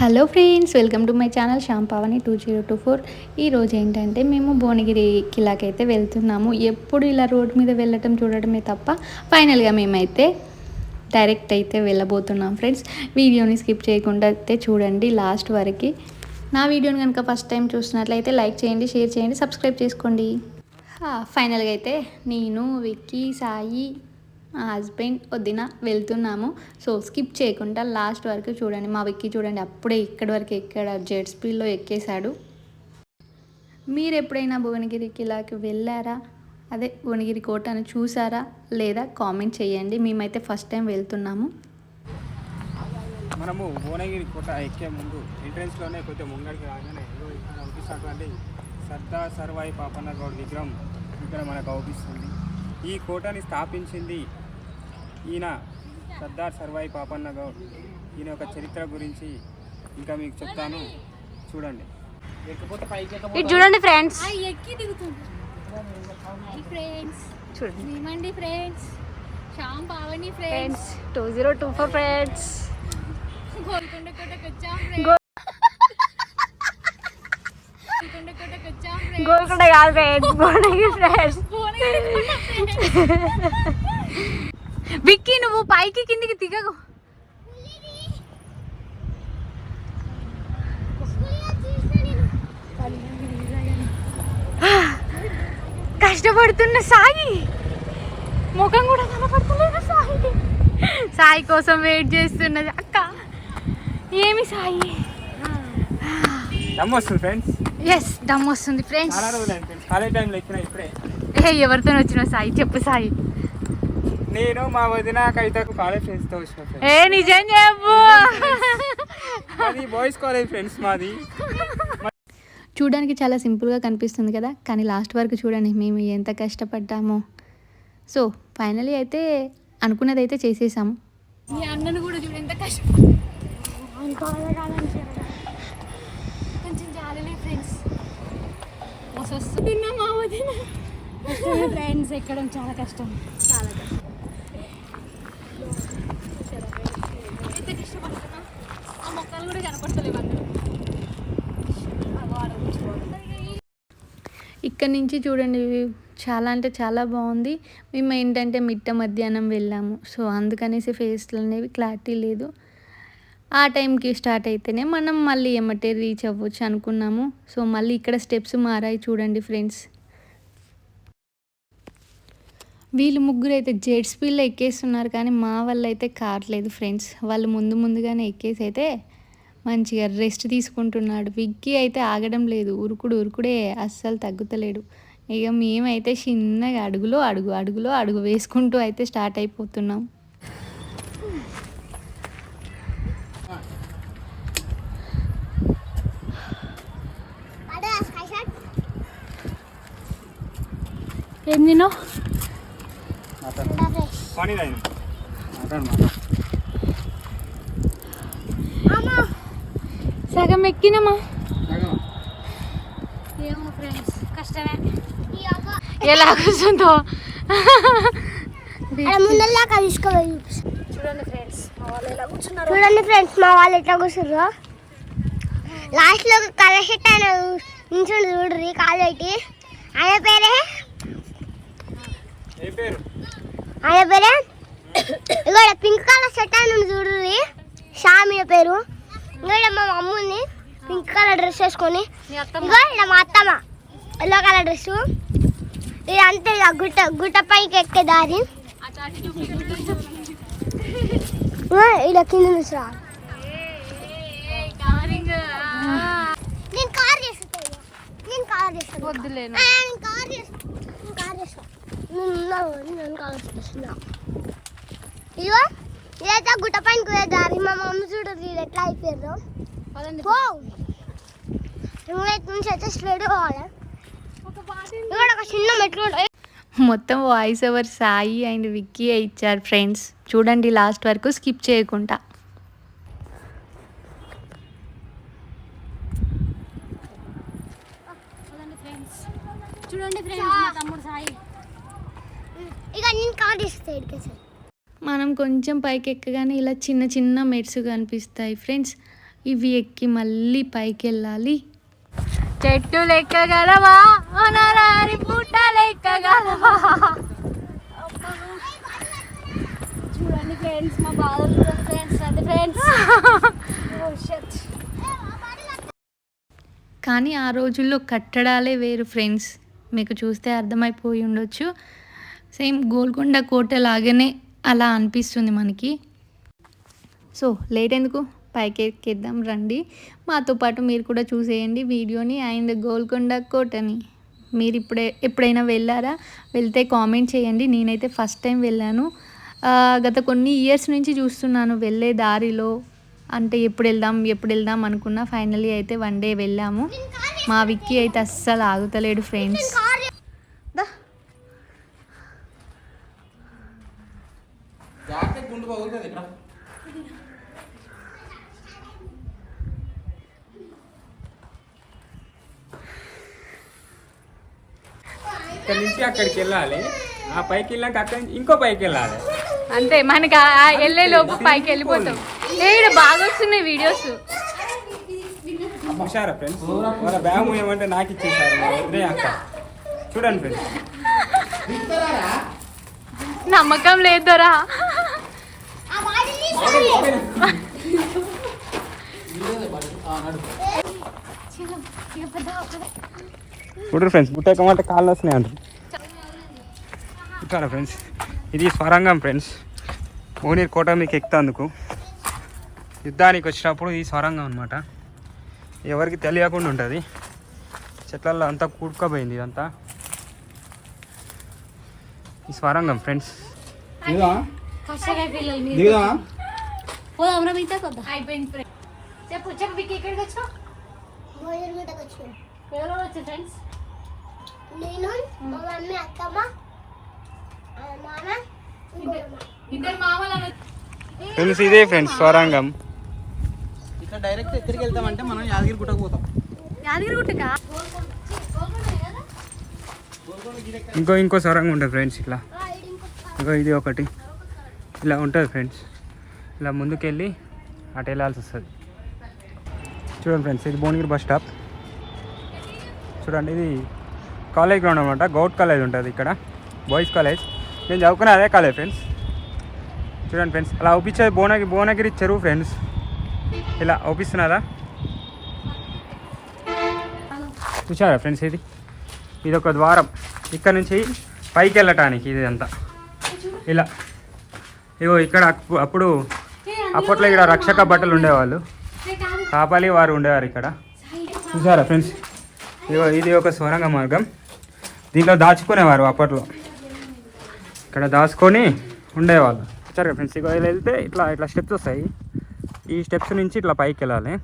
Hello friends welcome to my channel Shyam two zero two four. ఈరోజు ఏంటంటే మేము భువనగిరి కిలాకైతే వెళ్తున్నాము. ఎప్పుడు ఇలా రోడ్ మీద వెళ్ళటం చూడటమే తప్ప ఫైనల్గా మేమైతే డైరెక్ట్ అయితే వెళ్ళబోతున్నాం ఫ్రెండ్స్. వీడియోని స్కిప్ చేయకుండా అయితే చూడండి లాస్ట్ వరకు. నా వీడియోని కనుక ఫస్ట్ టైం చూసినట్లయితే లైక్ చేయండి షేర్ చేయండి సబ్స్క్రైబ్ చేసుకోండి. ఫైనల్గా అయితే నేను విక్కీ సాయి హస్బెండ్ వదిన వెళ్తున్నాము. సో స్కిప్ చేయకుండా లాస్ట్ వరకు చూడండి. మా విక్కీ చూడండి. అప్పుడే ఇక్కడి వరకు ఎక్కాడు. జెట్ స్పీడ్లో ఎక్కేశాడు. మీరు ఎప్పుడైనా భువనగిరి కిలాకి వెళ్ళారా? అదే భువనగిరి కోటను చూసారా? లేదా కామెంట్ చేయండి. మేమైతే ఫస్ట్ టైం వెళ్తున్నాము. మనము భువనగిరి కోట ఎక్కే ముందు ఎంట్రెన్స్లోనే కొంచెం ముంగడికి రాగానే ఇదిగో ఇక్కడ అవుపిస్తున్నటువంటి సర్దార్ సర్వాయి పాపన్న గౌడ్ విగ్రహం ఇక్కడ మనకు అవుపిస్తుంది ఈ కోటని స్థాపించింది ఈయన సర్దార్ సర్వాయి పాపన్న గౌడ్ ఈయన యొక్క చరిత్ర గురించి ఇంకా మీకు చెప్తాను. చూడండి. చూడండి ఫ్రెండ్స్. ఎక్కి దిగుతుంది ఫ్రెండ్స్. చూడండి. మేమండి friends. Shyam Pavani friends two zero two four friends. Golconda కోటకు వచ్చాం గోల్కొండ వచ్చాం ఫ్రెండ్స్. గోల్కొండ కాదు ఫ్రెండ్స్ భువనగిరి ఫ్రెండ్స్ భువనగిరి కోట ఫ్రెండ్స్ విక్కీ నువ్వు పైకి కిందికి దిగకు. కష్టపడుతున్న సాయి. ముఖం కూడా కనపడుతులేదు సాయి సాయి కోసం వెయిట్ చేస్తున్నది. అక్క ఏమి సాయి? ఎస్ దమ్ వస్తుంది ఫ్రెండ్స్. ఏ ఎవరితో వచ్చిన సాయి చెప్పు సాయి. నేను మా వదిన కవితకు కాలేజ్ వచ్చిన ఫ్రెండ్స్ ఏ నిజం చెప్పు. మాది బాయ్స్ కాలేజ్ ఫ్రెండ్స్ మాది. చూడడానికి చాలా సింపుల్గా కనిపిస్తుంది కదా కానీ లాస్ట్ వరకు చూడండి మేము ఎంత కష్టపడ్డామో. సో ఫైనలీ అయితే అనుకున్నది అయితే చేసేసాము. మీ అన్నను కూడా చూడు ఎంత కష్టం. కొంచెం జాలలే ఫ్రెండ్స్ మా వదిన. ఫ్రెండ్స్ ఎక్కడం చాలా కష్టం. చాలా కష్టం. ఆ మొక్కలు కూడా కనపడతలేవు ఇక్కడ నుంచి చూడండి చాలా అంటే చాలా బాగుంది. మేము ఏంటంటే మిట్ట మధ్యాహ్నం వెళ్ళాము. సో అందుకనేసి ఫేస్లు అనేవి క్లారిటీ లేదు. ఆ టైంకి స్టార్ట్ అయితేనే మనం మళ్ళీ ఎమ్మటే రీచ్ అవ్వచ్చు అనుకున్నాము. సో మళ్ళీ ఇక్కడ స్టెప్స్ మారాయి చూడండి ఫ్రెండ్స్. వీళ్ళు ముగ్గురు అయితే జెట్ స్పీడ్లో ఎక్కేస్తున్నారు కానీ మా వల్ల అయితే కావట్లేదు ఫ్రెండ్స్. వాళ్ళు ముందు ముందుగానే ఎక్కేసి అయితే మంచిగా రెస్ట్ తీసుకుంటున్నాడు. విగ్గి అయితే ఆగడం లేదు. ఉరుకుడు ఉరుకుడే అస్సలు తగ్గుతలేడు. ఇక మేమైతే చిన్నగా అడుగులో అడుగు అడుగులో అడుగు వేసుకుంటూ అయితే స్టార్ట్ అయిపోతున్నాం. ఏం తిన్నావు? మాట్లాడు. మాట్లాడు సగం ఎక్కినమా ఏమో ఫ్రెండ్స్ కష్టమే. ఎలా కూర్చుందో. ముందల్లాగా తీసుకోవాలి చూడండి ఫ్రెండ్స్ మా వాళ్ళు ఎలా కూర్చున్నారు. చూడండి ఫ్రెండ్స్ మా వాళ్ళు ఎట్లా కూర్చుర్రు లాస్ట్లో కలర్ షర్ట్ ఆయన నించుండు చూడ్రి కాలు పెట్టి. ఆయన పేరే? ఏ పేరు? ఆయన పేరే? ఇక్కడ పింక్ కలర్ షర్ట్ ఆయన చూడ్రి షామియ పేరు. ఇంకా మా మమ్మల్ని పింక్ కలర్ డ్రెస్ వేసుకొని. ఇగో ఇలా మా అత్తమ్మ. ఎల్లో కలర్ డ్రెస్ ఇది అంతే ఇక గుట్ట గుట్ట పైకి ఎక్కే దారి. ఇలా కింద నుంచి రా నేను కార్. నేను కార్ చేస్తాను నేను కార్ చేస్తా నేను కార్ చేస్తా. నేను ఇదిగో ఇదైతే గుట్ట పైన మా మమ్మీ చూడదు ఇది ఎట్లా అయిపోయారు. పదండి. పో. ఇంగ్లీష్ నుంచి అయితే స్ట్రేట్ పోవాలి. ఒక పాట ఇక్కడ ఒక చిన్న మెట్లు ఉంటాయి మొత్తం voice over Sai and Vicky ఇచ్చారు ఫ్రెండ్స్ చూడండి లాస్ట్ వరకు స్కిప్ చేయకుండా. చూడండి ఫ్రెండ్స్ మా తమ్ముడు సాయి ఇక నేను కార్ చేస్తా ఇడికేసారి మనం కొంచెం పైకి ఎక్కగానే ఇలా చిన్న చిన్న మెట్స్ కనిపిస్తాయి ఫ్రెండ్స్. ఇవి ఎక్కి మళ్ళీ పైకి వెళ్ళాలి చెట్టు లెక్కగలవా? లెక్కగలవా? చూడండి ఫ్రెండ్స్ మా బాధలు ఫ్రెండ్స్ అది ఫ్రెండ్స్. కానీ ఆ రోజుల్లో కట్టడాలే వేరు ఫ్రెండ్స్. మీకు చూస్తే అర్థమైపోయి ఉండొచ్చు. సేమ్ గోల్కొండ కోట లాగానే అలా అనిపిస్తుంది మనకి. సో లేట్ ఎందుకు? పైకి ఎక్కేద్దాం రండి. మాతో పాటు మీరు కూడా చూసేయండి వీడియోని అండ్ గోల్కొండ కోటని. మీరు ఇప్పుడే ఎప్పుడైనా వెళ్ళారా? వెళ్తే కామెంట్ చేయండి. నేనైతే ఫస్ట్ టైం వెళ్ళాను. గత కొన్ని ఇయర్స్ నుంచి చూస్తున్నాను వెళ్ళే దారిలో. అంటే ఎప్పుడు వెళ్దాం ఎప్పుడు వెళ్దాం అనుకున్నా ఫైనలీ అయితే వన్ డే వెళ్ళాము. మా విక్కీ అయితే అస్సలు ఆగుతలేడు ఫ్రెండ్స్. గుండు పగులుతుంది ఇక్కడ. ఇక్కడ నుంచి అక్కడికి వెళ్ళాలి. ఆ పైకి వెళ్ళాక అక్కడి నుంచి ఇంకో పైకి వెళ్ళాలి. అంతే మనకి వెళ్ళే లోపు పైకి వెళ్ళిపోతాం. ఈడ బాగా వస్తున్నాయి వీడియోస్. చూసారా ఫ్రెండ్స్ వాళ్ళ బ్యాగ్ ఏమంటే నాకు ఇచ్చేసారు వదిలే అక్క చూడండి ఫ్రెండ్స్ నమ్మకం లేదరా చూడరు ఫ్రెండ్స్ బుట్టకమంటే కాళ్ళు వస్తున్నాయి అంటారు చూసారా ఫ్రెండ్స్ ఇది స్వరంగం ఫ్రెండ్స్ భువనీర్ కోట మీకు ఎక్కుతందుకు. యుద్ధానికి వచ్చినప్పుడు ఈ స్వరంగం అనమాట ఎవరికి తెలియకుండా ఉంటుంది. చెట్లల్లో అంతా కూడుకోపోయింది ఇదంతా. ఈ స్వరంగం ఫ్రెండ్స్ పోదాం రా మిగతా కొద్దా. అయిపోయింది ఫ్రెండ్స్ చెప్పు చెప్పు మీకు ఎక్కడికి వచ్చావు? భోజనం మీదకి వచ్చినాం. ఎవరెవరు వచ్చారు ఫ్రెండ్స్ నేను మా మమ్మీ ఇంకో అమ్మ. ఇద్దరు మామూలు ఫ్రెండ్స్ ఇదే ఫ్రెండ్స్ స్వరంగం. ఇక్కడ డైరెక్ట్ ఎక్కడికి వెళ్తామంటే మనం యాదగిరి గుట్టకు పోతాం. యాదగిరి గుట్టకా ఇంకో ఇంకో స్వరంగం ఉంటుంది ఫ్రెండ్స్ ఇట్లా. ఇంకో ఇది ఒకటి. ఇలా ఉంటుంది ఫ్రెండ్స్ ఇలా ముందుకెళ్ళి అటు వెళ్ళాల్సి వస్తుంది. చూడండి ఫ్రెండ్స్ ఇది భువనగిరి బస్ స్టాప్. చూడండి ఇది కాలేజ్ గ్రౌండ్ అనమాట గౌట్ కాలేజ్ ఉంటుంది ఇక్కడ. Boys college. నేను చదువుకునే అదే కాలేజ్ ఫ్రెండ్స్. చూడండి ఫ్రెండ్స్ అలా ఒప్పించేది భువనగిరి భువనగిరి చెరువు ఫ్రెండ్స్. ఇలా ఒప్పిస్తున్నారా? చూసారా ఫ్రెండ్స్ ఇది? ఇది ఒక ద్వారం. ఇక్కడ నుంచి పైకి వెళ్ళటానికి ఇది అంతా ఇలా. ఇగో ఇక్కడ అప్పు- అప్పుడు అప్పట్లో ఇక్కడ రక్షక బట్టలు ఉండేవాళ్ళు. కాపాలి వారు ఉండేవారు ఇక్కడ. చూసారా ఫ్రెండ్స్? ఇదిగో ఇది ఒక స్వరంగ మార్గం. దీంట్లో దాచుకునేవారు అప్పట్లో. ఇక్కడ దాచుకొని ఉండేవాళ్ళు. సరే ఫ్రెండ్స్? ఇక వెళ్తే ఇట్లా ఇట్లా స్టెప్స్ వస్తాయి. ఈ స్టెప్స్ నుంచి ఇట్లా పైకి వెళ్ళాలి.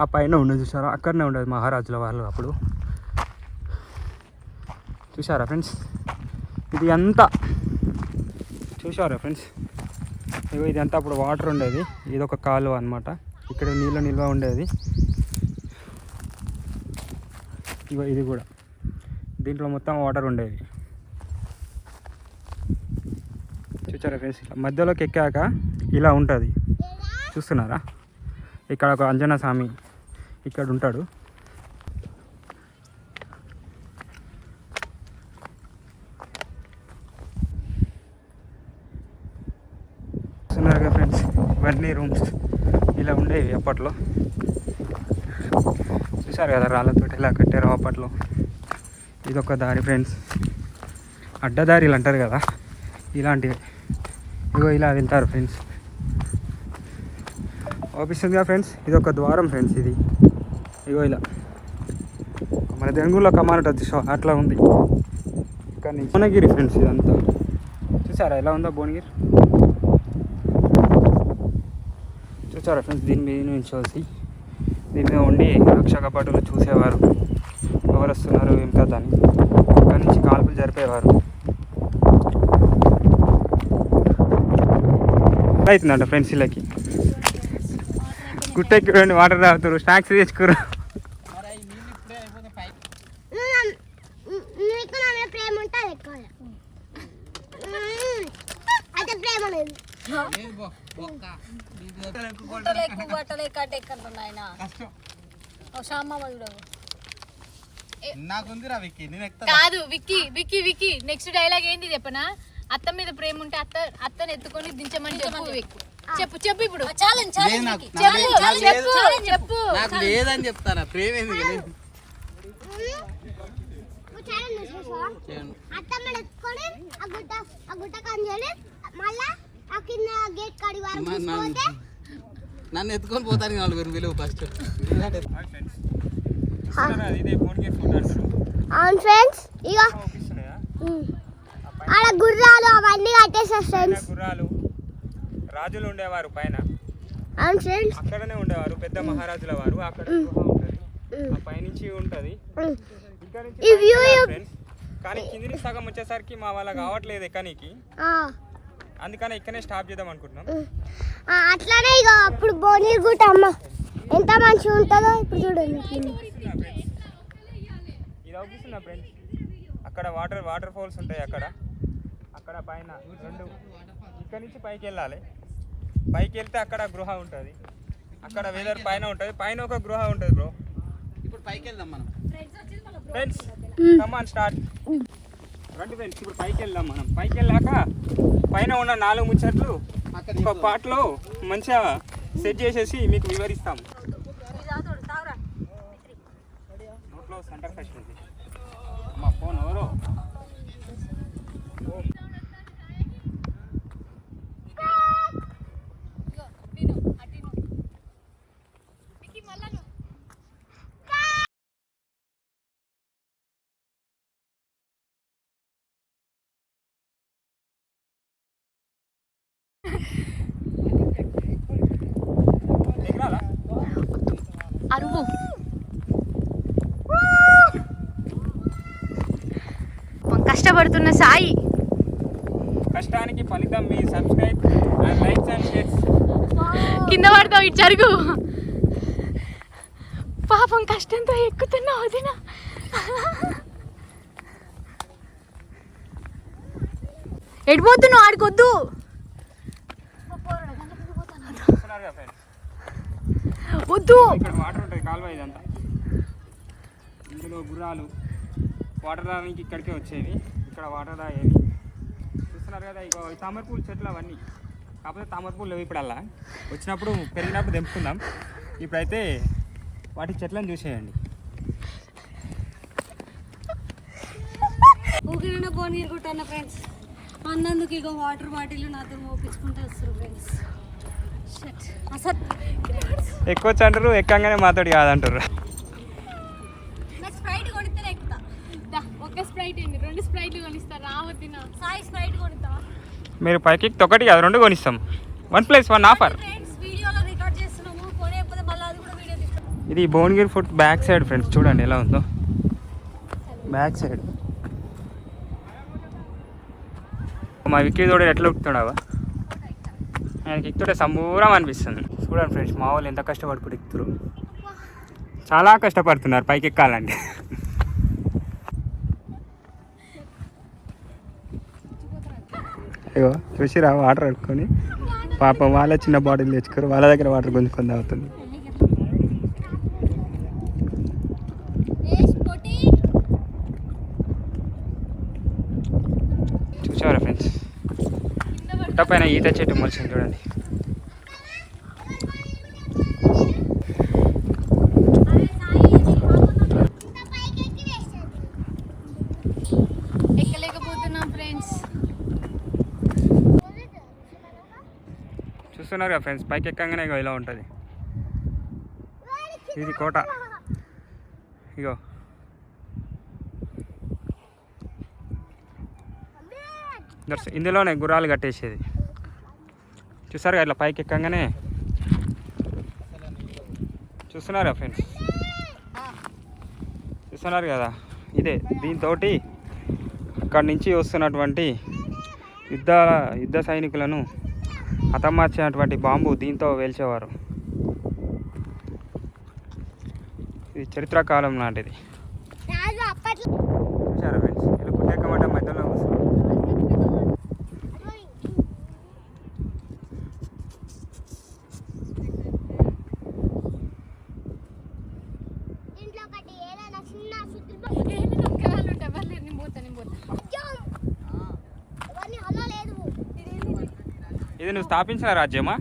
ఆ పైన ఉండదు చూసారా? అక్కడనే ఉండేది మహారాజుల వాళ్ళు అప్పుడు. చూసారా ఫ్రెండ్స్? ఇది అంతా చూసారా ఫ్రెండ్స్? ఇగో ఇది అంతా అప్పుడు వాటర్ ఉండేది. ఇది ఒక కాలువ అనమాట ఇక్కడ నీళ్ళు నిల్వ ఉండేది. ఇగో ఇది కూడా. దీంట్లో మొత్తం వాటర్ ఉండేది. చూచారా ఫ్రెండ్స్? మధ్యలోకి ఎక్కాక ఇలా ఉంటుంది. చూస్తున్నారా? ఇక్కడ ఒక అంజనా స్వామి ఇక్కడ ఉంటాడు చూస్తున్నారు కదా ఫ్రెండ్స్ ఇవన్నీ రూమ్స్ ఇలా ఉండేవి అప్పట్లో. చూసారు కదా రాళ్ళతో ఇలా కట్టారు అప్పట్లో. ఇది ఒక దారి ఫ్రెండ్స్. అడ్డదారిలు అంటారు కదా ఇలాంటివి. ఇగో ఇలా వెళ్తారు ఫ్రెండ్స్. అవుపిస్తుందిగా ఫ్రెండ్స్? ఇది ఒక ద్వారం ఫ్రెండ్స్ ఇది. ఇగో ఇలా. మన దెంగులో కమానట సో అట్లా ఉంది. కానీ భువనగిరి ఫ్రెండ్స్ ఇదంతా. చూసారా ఎలా ఉందో భువనగిరి? వచ్చారు ఫ్రెండ్స్ దీని మీద నుంచి చూసి దీని మీద ఉండి రక్షక భటులు చూసేవారు. ఎవరు వస్తున్నారు ఏం కదా అని. అక్కడి నుంచి కాల్పులు జరిపేవారు. అవుతుందంట ఫ్రెండ్స్ వీళ్ళకి గుట్టెక్కి రెండు వాటర్ తాగుతారు స్నాక్స్ తెచ్చుకోరు. ప్రేమ ఉంటుంది అయితే ప్రేమ లేదు. గుట్టలు ఎక్కువ బట్టలు ఎక్కడ చూడవు నాకుందిరా విక్కీ నేను కాదు విక్కీ విక్కీ విక్కీ నెక్స్ట్ డైలాగ్ ఏంటి చెప్పనా అత్త మీద ప్రేమ ఉంటే అత్త అత్తని ఎత్తుకొని దించమని చెప్పు విక్కు. చెప్పు చెప్పు ఇప్పుడు చెప్పు నాకు లేదని చెప్తారా ప్రేమ ఎందుకు ఎత్తుకొని ఆ గుట్ట ఆ గుట్ట మళ్ళా కింద గేట్ కాడి వరకు మా- నా- తీసుకుపోతే నన్ను ఎత్తుకొని పోతాను నలుగురు విలువ ఫస్ట్ అవును ఫ్రెండ్స్ ఇక ఆడ గుర్రాలు అవన్నీ కట్టేసా పైన ఫ్రెండ్స్ గుర్రాలు. రాజులు ఉండేవారు పైన. అవును ఫ్రెండ్స్ అక్కడనే ఉండేవారు పెద్ద మహారాజుల వారు. అక్కడ ఆ పైనుంచి ఉంటది. ఇక్కడ నుంచి ఈ view పైకి you- ఫ్రెండ్స్ కానీ కింది నుంచి సగం వచ్చేసరికి మా వాళ్ళ కావట్లేదు ఎక్కనికి. అందుకని ఇక్కడనే స్టాప్ చేద్దాం అనుకుంటున్నాం. అట్లానే ఇక అప్పుడు బోనీర్ గుట్ట అమ్మ. ఎంత మంచిగా ఉంటుందో ఇప్పుడు చూడండి ఇది అవుపిస్తున్నా ఫ్రెండ్స్. అక్కడ వాటర్ వాటర్ ఫాల్స్ ఉంటాయి అక్కడ. అక్కడ పైన రెండు ఇక్కడ నుంచి పైకి వెళ్ళాలి. పైకి వెళ్తే అక్కడ గృహ ఉంటుంది. అక్కడ వెదర్ పైన ఉంటుంది. పైన ఒక గృహ ఉంటుంది బ్రో ఇప్పుడు పైకి వెళ్దాం మనం. ఫ్రెండ్స్ కమాన్ స్టార్ట్ రండి ఫ్రెండ్స్ ఇప్పుడు పైకి వెళ్దాం మనం. పైకి వెళ్ళాక పైన ఉన్న నాలుగు ముచ్చట్లు ఒక పాటలో మంచిగా సెట్ చేసేసి మీకు వివరిస్తాం. నోట్లో సెంటర్ ఫస్ట్ ఉంది. మా ఫోన్ ఎవరో? అరువు. కష్టపడుతున్న సాయి. కష్టానికి ఫలితం మీ subscribe and likes and shares. కింద పడతావు ఇటు జరుగు. పాపం కష్టంతో ఎక్కుతున్నా వదిన. ఎడిపోతున్నావు ఆడికొద్దు. వద్దు. ఇక్కడ వాటర్ ఉంటుంది కాలువ ఇదంతా. ఇందులో గుర్రాలు వాటర్ తాగడానికి ఇక్కడికే వచ్చేవి. ఇక్కడ వాటర్ తాగేవి. చూస్తున్నారు కదా ఇక తామర పూల చెట్లు అవన్నీ. కాకపోతే తామర పూలు లేవు ఇప్పుడు అలా వచ్చినప్పుడు పెరిగినప్పుడు తెంపుకుందాం. ఇప్పుడైతే వాటి చెట్లను చూసేయండి. పోనీరు గుట్టన్న ఫ్రెండ్స్ అన్నందుకు ఇక వాటర్ బాటిల్ నాతో మోపించుకుంటూ వస్తారు ఫ్రెండ్స్ ఎక్కొచ్చు అంటారు ఎక్కంగానే మాతోటి కాదంటారు మీరు పైకి ఒకటి కాదు రెండు కొనిస్తాం. వన్ ప్లస్ వన్ ఆఫర్ ఇది Bhuvanagiri food back side friends చూడండి ఎలా ఉందో. బ్యాక్ సైడ్ మా విక్కీ తోడు ఎట్లా ఎక్కుతున్నావా ఆయనకి ఎక్కుతుంటే సంబూరం అనిపిస్తుంది. చూడండి ఫ్రెండ్స్ మా వాళ్ళు ఎంత కష్టపడుకుంటూ ఎక్కుతారు. చాలా కష్టపడుతున్నారు పైకి ఎక్కాలంటే అయ్యో చూసిరా వాటర్ కట్టుకొని పాపం వాళ్ళ చిన్న బాటిల్ తెచ్చుకోరు వాళ్ళ దగ్గర వాటర్ గుంజుకొని తాగుతుంది. చూసారా ఫ్రెండ్స్? పుట్ట పైన ఈత చెట్టు మొలిచింది చూడండి. చూస్తున్నారు కదా ఫ్రెండ్స్ పైకి ఎక్కగానే ఇగో ఇలా ఉంటుంది. ఇది కోట. ఇగో. దర్శ- ఇందులోనే గుర్రాలు కట్టేసేది. చూసారు కదా ఇట్లా పైకి ఎక్కగానే? చూస్తున్నారా ఫ్రెండ్స్? చూస్తున్నారు కదా? ఇదే దీంతో అక్కడి నుంచి వస్తున్నటువంటి యుద్ధ యుద్ధ సైనికులను హతమార్చినటువంటి బాంబు దీంతో వేల్చేవారు. ఇది చరిత్ర కాలం నాటిది రాజు అప్పట్లో చూసారా ఫ్రెండ్స్ ఇలా గుడ్డెక్కమంటే మధ్యలో వస్తుంది ఇట్లా ఒకటి ఏదైనా చిన్న సుత్తి ఏ, నేను ఒక్కదాన్ని ఉంటా పర్లేదు నేను పోతా నేను పోతా ఇవన్నీ అలా లేదు ఇది నువ్వు స్థాపించిన రాజ్యమా?